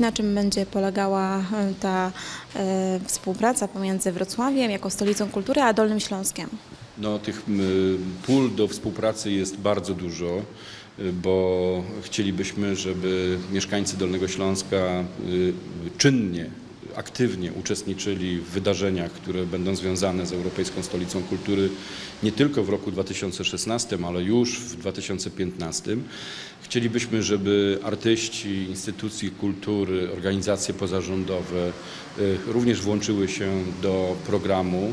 na czym będzie polegała e, ta e, współpraca pomiędzy Wrocławiem jako stolicą kultury a Dolnym Śląskiem? No, tych pól do współpracy jest bardzo dużo, y, bo chcielibyśmy, żeby mieszkańcy Dolnego Śląska czynnie, aktywnie uczestniczyli w wydarzeniach, które będą związane z Europejską Stolicą Kultury nie tylko w roku 2016, ale już w 2015. Chcielibyśmy, żeby artyści, instytucje kultury, organizacje pozarządowe y, również włączyły się do programu.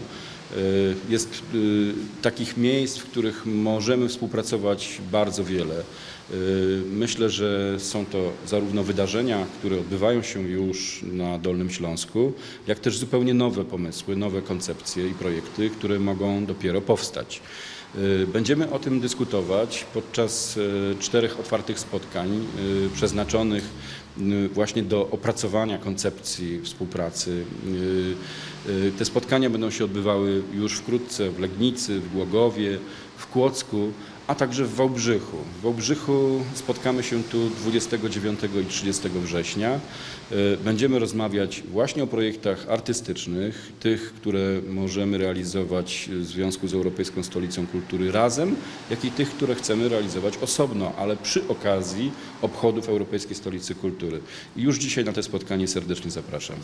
Y, Jest y, takich miejsc, w których możemy współpracować bardzo wiele. Y, Myślę, że są to zarówno wydarzenia, które odbywają się już na Dolnym Śląsku, jak też zupełnie nowe pomysły, nowe koncepcje i projekty, które mogą dopiero powstać. Będziemy o tym dyskutować podczas czterech otwartych spotkań przeznaczonych właśnie do opracowania koncepcji współpracy. Y, Te spotkania będą się odbywały już wkrótce w Legnicy, w Głogowie, w Kłodzku, a także w Wałbrzychu. W Wałbrzychu spotkamy się tu 29 i 30 września. Y, Będziemy rozmawiać właśnie o projektach artystycznych, tych, które możemy realizować w związku z Europejską Stolicą Kultury razem, jak i tych, które chcemy realizować osobno, ale przy okazji obchodów Europejskiej Stolicy Kultury. I już dzisiaj na te spotkanie serdecznie zapraszam.